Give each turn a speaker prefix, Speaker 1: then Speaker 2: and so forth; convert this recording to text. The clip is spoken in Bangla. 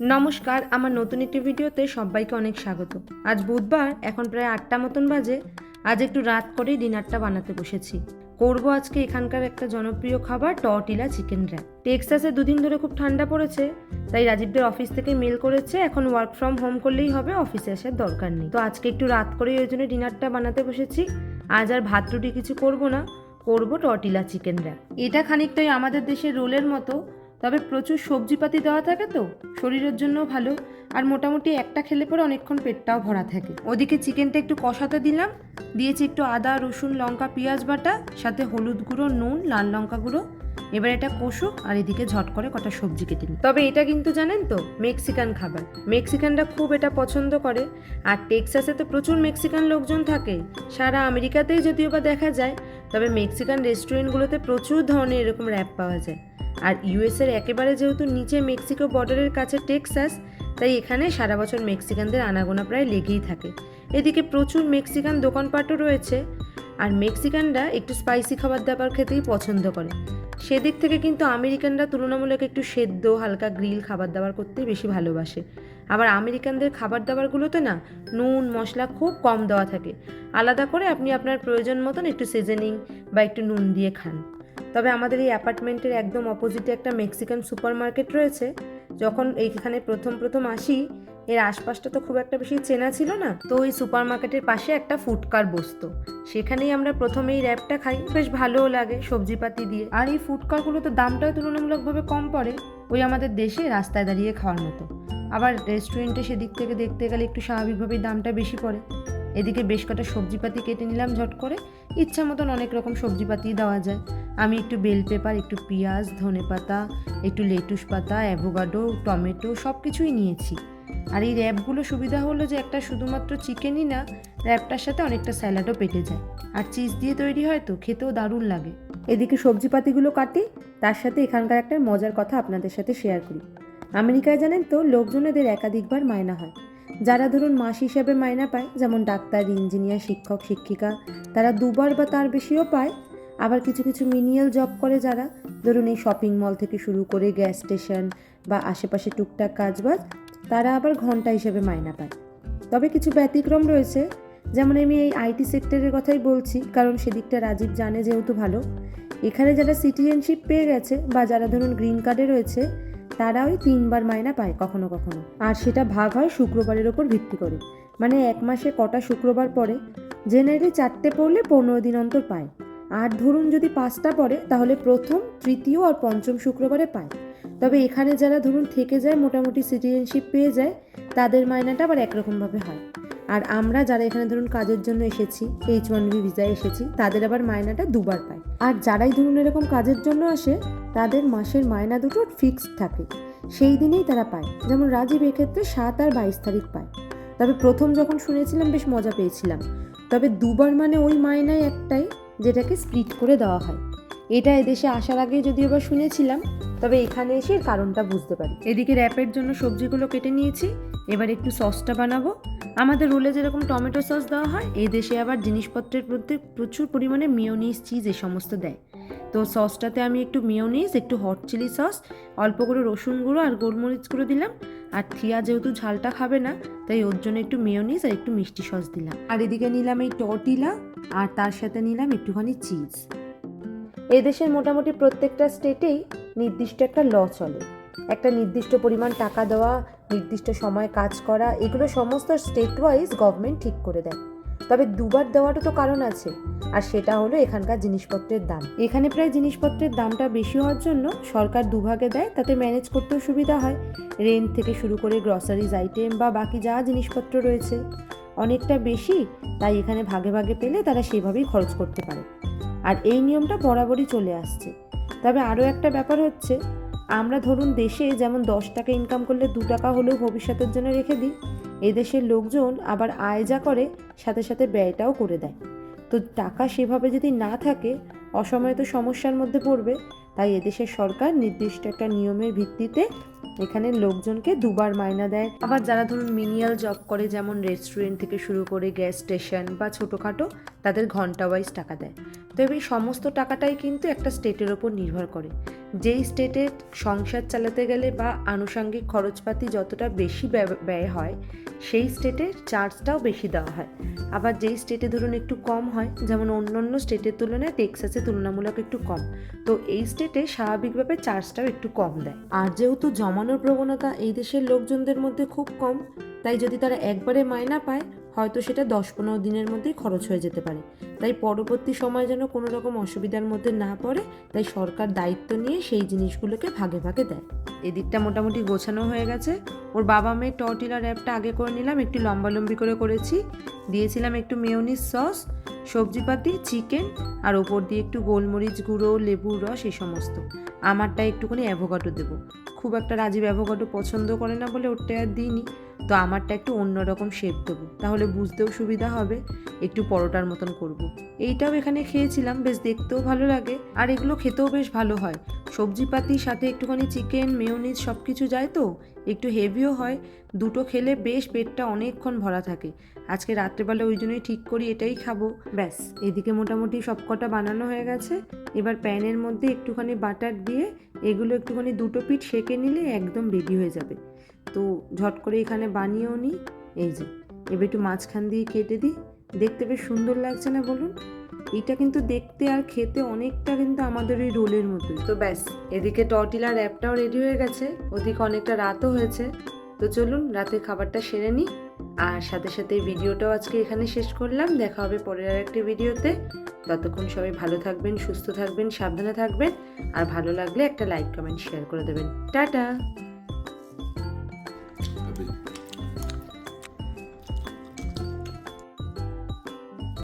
Speaker 1: নমস্কার, আমার নতুন একটি ভিডিওতে সবাইকে অনেক স্বাগত। আজ বুধবার, এখন প্রায় আটটা মতন বাজে। আজ একটু রাত করেই ডিনারটা বানাতে বসেছি। করব আজকে এখানকার একটা জনপ্রিয় খাবার, টর্টিলা চিকেন র্যাপ টেক্সাসে দুদিন ধরে খুব ঠান্ডা পড়েছে, তাই রাজীবদের অফিস থেকে মেল করেছে। এখন ওয়ার্ক ফ্রম হোম করলেই হবে, অফিসে আসার দরকার নেই। তো আজকে একটু রাত করেই ওই জন্য ডিনারটা বানাতে বসেছি। আজ আর ভাত রুটি কিছু করব না, করব টর্টিলা চিকেন র্যাপ এটা খানিকটাই আমাদের দেশের রোলের মতো। তবে প্রচুর সবজিপাতি দেওয়া থাকে তো, শরীরের জন্য ভালো। আর মোটামুটি একটা খেলে পরে অনেকক্ষণ পেটটাও ভরা থাকে। ওদিকে চিকেনটা একটু কষাতে দিলাম। দিয়েছি একটু আদা, রসুন, লঙ্কা, পেঁয়াজ বাটা, সাথে হলুদ গুঁড়ো, নুন, লাল লঙ্কা গুঁড়ো। এবার এটা কষুক আর এদিকে ঝট করে কটা সবজি কেটে নিই। তবে এটা কিন্তু জানেন তো, মেক্সিকান খাবার। মেক্সিকানরা খুব এটা পছন্দ করে। আর টেক্সাসে তো প্রচুর মেক্সিকান লোকজন থাকে। সারা আমেরিকাতেই যদিও বা দেখা যায়, তবে মেক্সিকান রেস্টুরেন্টগুলোতে প্রচুর ধরনের এরকম র্যাপ পাওয়া যায়। আর ইউএসের একেবারে যেহেতু নিচে মেক্সিকো বর্ডারের কাছে টেক্সাস, তাই এখানে সারা বছর মেক্সিকানদের আনাগোনা প্রায় লেগেই থাকে। এদিকে প্রচুর মেক্সিকান দোকানপাটও রয়েছে, আর মেক্সিকানরা একটু স্পাইসি খাবার দাবার খেতেই পছন্দ করে। সেদিক থেকে কিন্তু আমেরিকানরা তুলনামূলক একটু সেদ্ধ, হালকা গ্রিল খাবার দাবার করতেই বেশি ভালোবাসে। আবার আমেরিকানদের খাবার দাবারগুলোতে না নুন, মশলা খুব কম দেওয়া থাকে। আলাদা করে আপনি আপনার প্রয়োজন মতন একটু সিজনিং বা একটু নুন দিয়ে খান। তবে আমাদের এই অ্যাপার্টমেন্টের একদম অপোজিটে একটা মেক্সিকান সুপার মার্কেট রয়েছে। যখন এইখানে প্রথম প্রথম আসি, এর আশপাশটা তো খুব একটা বেশি চেনা ছিল না। তো ওই সুপার মার্কেটের পাশে একটা ফুডকার বসতো। সেখানেই আমরা প্রথমে এই র্যাপটা খাই। বেশ ভালোও লাগে সবজিপাতি দিয়ে। আর এই ফুডকারগুলো তো দামটাও তুলনামূলকভাবে কম পড়ে ওই আমাদের দেশে রাস্তায় দাঁড়িয়ে খাওয়ার মতো। আবার রেস্টুরেন্টে সেদিক থেকে দেখতে গেলে একটু স্বাভাবিকভাবেই দামটা বেশি পড়ে। এদিকে বেশ কটা সবজিপাতি কেটে নিলাম ঝট করে। ইচ্ছা মতন অনেক রকম সবজিপাতি দেওয়া যায়। আমি একটু বেল পেপার একটু পেঁয়াজ, ধনে পাতা, একটু লেটুস পাতা অ্যাভোকাডো টমেটো সব কিছুই নিয়েছি। আর এই র্যাপগুলো সুবিধা হলো যে একটা শুধুমাত্র চিকেনই না র্যাপটার সাথে অনেকটা স্যালাডও পেটে যায়। আর চিজ দিয়ে তৈরি হয় তো, খেতেও দারুণ লাগে। এদিকে সবজিপাতিগুলো কাটি, তার সাথে এখানকার একটা মজার কথা আপনাদের সাথে শেয়ার করি। আমেরিকায় জানেন তো, লোকজনেদের একাধিকবার মায়না হয়। যারা ধরুন মাস হিসেবে মায়না পায়, যেমন ডাক্তার, ইঞ্জিনিয়ার, শিক্ষক, শিক্ষিকা, তারা দুবার বা তার বেশিও পায়। আবার কিছু কিছু মিনিয়াল জব করে যারা, ধরুন এই শপিং মল থেকে শুরু করে গ্যাস স্টেশন বা আশেপাশে টুকটাক কাজবাজ, তারা আবার ঘণ্টা হিসেবে মায়না পায়। তবে কিছু ব্যতিক্রম রয়েছে, যেমন আমি এই আইটি সেক্টরের কথাই বলছি, কারণ সেদিকটা রাজীব জানে যেহেতু ভালো। এখানে যারা সিটিজেনশিপ পেয়ে গেছে বা যারা ধরুন গ্রিন কার্ডে রয়েছে তারা ওই তিনবার মায়না পায় কখনো কখনো। আর সেটা ভাগ হয় শুক্রবারের ওপর ভিত্তি করে। মানে এক মাসে কটা শুক্রবার পড়ে জেনারেলি চারটে পড়লে পনেরো দিন অন্তর পায়। আর ধরুন যদি পাঁচটা পড়ে, তাহলে প্রথম, তৃতীয় আর পঞ্চম শুক্রবারে পায়। তবে এখানে যারা ধরুন থেকে যায়, মোটামুটি সিটিজেনশিপ পেয়ে যায়, তাদের মায়নাটা আবার একরকমভাবে হয়। আর আমরা যারা এখানে ধরুন কাজের জন্য এসেছি এইচ ওয়ান বি ভিসায় এসেছি, তাদের আবার মায়নাটা দুবার পায়। আর যারাই ধরুন এরকম কাজের জন্য আসে, তাদের মাসের মায়না দুটো ফিক্সড থাকে। সেই দিনেই তারা পায়। যেমন রাজীব এক্ষেত্রে সাত আর বাইশ তারিখ পায়। তবে প্রথম যখন শুনেছিলাম, বেশ মজা পেয়েছিলাম। তবে দুবার মানে ওই মায়নায় একটাই, যেটাকে স্প্লিট করে দেওয়া হয়। এটা এদেশে আসার আগে যদিও বা শুনেছিলাম, তবে এখানে এসে কারণটা বুঝতে পারি। এদিকে র্যাপের জন্য সবজিগুলো কেটে নিয়েছি। এবার একটু সসটা বানাবো। আমাদের রোলে যেরকম টমেটো সস দেওয়া হয়, এই দেশে আবার জিনিসপত্রের মধ্যে প্রচুর পরিমাণে মিওনিস চিজ এই সমস্ত দেয়। তো সসটাতে আমি একটু মিওনিস একটু হট চিলি সস অল্প করে রসুন গুঁড়ো আর গোলমরিচ গুঁড়ো দিলাম। আর থিয়া যেহেতু ঝালটা খাবে না, তাই ওর জন্য একটু মেয়োনিজ আর একটু মিষ্টি সস দিলাম। আর এদিকে নিলাম এই টর্টিলা আর তার সাথে নিলাম একটুখানি চিজ এদেশের মোটামুটি প্রত্যেকটা স্টেটেই নির্দিষ্ট একটা ল চলে। একটা নির্দিষ্ট পরিমাণ টাকা দেওয়া নির্দিষ্ট সময় কাজ করা, এগুলো সমস্ত স্টেট ওয়াইজ গভর্নমেন্ট ঠিক করে দেয়। তবে দুবার দেওয়ারও তো কারণ আছে। আর সেটা হলো এখানকার জিনিসপত্রের দাম। এখানে প্রায় জিনিসপত্রের দামটা বেশি হওয়ার জন্য সরকার দুভাগে দেয়, তাতে ম্যানেজ করতেও সুবিধা হয়। রেন্ট থেকে শুরু করে গ্রসারিজ আইটেম বা বাকি যা জিনিসপত্র রয়েছে। অনেকটা বেশি, তাই এখানে ভাগে ভাগে পেলে তারা সেভাবেই খরচ করতে পারে। আর এই নিয়মটা বরাবরই চলে আসছে। তবে আরও একটা ব্যাপার হচ্ছে আমরা ধরুন দেশে যেমন দশ টাকা ইনকাম করলে দু টাকা হলেও ভবিষ্যতের জন্য রেখে দিই, এদেশের লোকজন আবার আয় যা করে সাথে সাথে ব্যয়টাও করে দেয়। তো টাকা সেভাবে যদি না থাকে, অসময়ে তো সমস্যার মধ্যে পড়বে, তাই এদেশের সরকার নির্দিষ্ট একটা নিয়মের ভিত্তিতে এখানে লোকজনকে দুবার মায়না দেয়। আবার যারা ধরুন মিনিয়াল জব করে, যেমন রেস্টুরেন্ট থেকে শুরু করে গ্যাস স্টেশন বা ছোটোখাটো, তাদের ঘণ্টা ওয়াইজ টাকা দেয়। তবে এই সমস্ত টাকাটাই কিন্তু একটা স্টেটের ওপর নির্ভর করে। যেই স্টেটে সংসার চালাতে গেলে বা আনুষঙ্গিক খরচপাতি যতটা বেশি ব্যয়- হয়, সেই স্টেটের চার্জটাও বেশি দেওয়া হয়। আবার যেই স্টেটে ধরুন একটু কম হয়, যেমন অন্য অন্য স্টেটের তুলনায় টেক্সাসে তুলনামূলক একটু কম। তো এই স্টেটে স্বাভাবিকভাবে চার্জটাও একটু কম দেয়। আর যেহেতু জমানোর প্রবণতা এই দেশের লোকজনদের মধ্যে খুব কম, তাই যদি তারা একবারে মায়না পায়, হয়তো সেটা দশ পনেরো দিনের মধ্যেই খরচ হয়ে যেতে পারে। তাই পরবর্তী সময় যেন কোনো রকম অসুবিধার মধ্যে না পড়ে, তাই সরকার দায়িত্ব নিয়ে সেই জিনিসগুলোকে ভাগে ভাগে দেয়। এদিকটা মোটামুটি গোছানো হয়ে গেছে। ওর বাবা মেয়ের টর্টিলা র্যাপটা আগে করে নিলাম, একটু লম্বালম্বি করে করেছি। দিয়েছিলাম একটু মেয়নিস সস, সবজিপাতি, চিকেন, আর ওপর দিয়ে একটু গোলমরিচ গুঁড়ো, লেবুর রস, এই সমস্ত। আমারটা একটুখানি অ্যাভোকাডো দেবো। খুব একটা রাজীব অ্যাভোকাডো পছন্দ করে না বলে ওরটা আর দিইনি। তো আমারটা একটু অন্যরকম শেপ দেবো। তাহলে বুঝতেও সুবিধা হবে। একটু পরোটার মতন করব। এইটাও এখানে খেয়েছিলাম, বেশ দেখতেও ভালো লাগে। আর এগুলো খেতেও বেশ ভালো হয়। সবজিপাতির সাথে একটুখানি চিকেন মেয়োনিজ সব কিছু যায় তো, একটু হেভিও হয়। দুটো খেলে বেশ পেটটা অনেকক্ষণ ভরা থাকে। আজকে রাত্রেবেলা ওই জন্যই ঠিক করি, এটাই খাব। ব্যাস, এদিকে মোটামুটি সব কটা বানানো হয়ে গেছে। এবার প্যানের মধ্যে একটুখানি বাটার দিয়ে এগুলো একটুখানি দুটো পিঠ সেকে নিলে একদম রেডি হয়ে যাবে। তো ঝট করে এখানে বানিয়েও নিই এই যে, এবার একটু মাঝখান দিয়ে কেটে দিই। দেখতে বেশ সুন্দর লাগছে না বলুন? এটা কিন্তু দেখতে আর খেতে অনেকটা কিন্তু আমাদের ওই রোলের মতোই। তো ব্যাস, এদিকে টর্টিলা র্যাপটাও রেডি হয়ে গেছে। ওদিকে অনেকটা রাতও হয়েছে। তো চলুন, রাতের খাবারটা সেরে নিই। আর সাথে সাথে ভিডিওটাও আজকে এখানে শেষ করলাম। দেখা হবে পরের আর একটি ভিডিওতে। ততক্ষণ সবাই ভালো থাকবেন, সুস্থ থাকবেন, সাবধানে থাকবেন। আর ভালো লাগলে একটা লাইক কমেন্ট শেয়ার করে দেবেন। টাটা!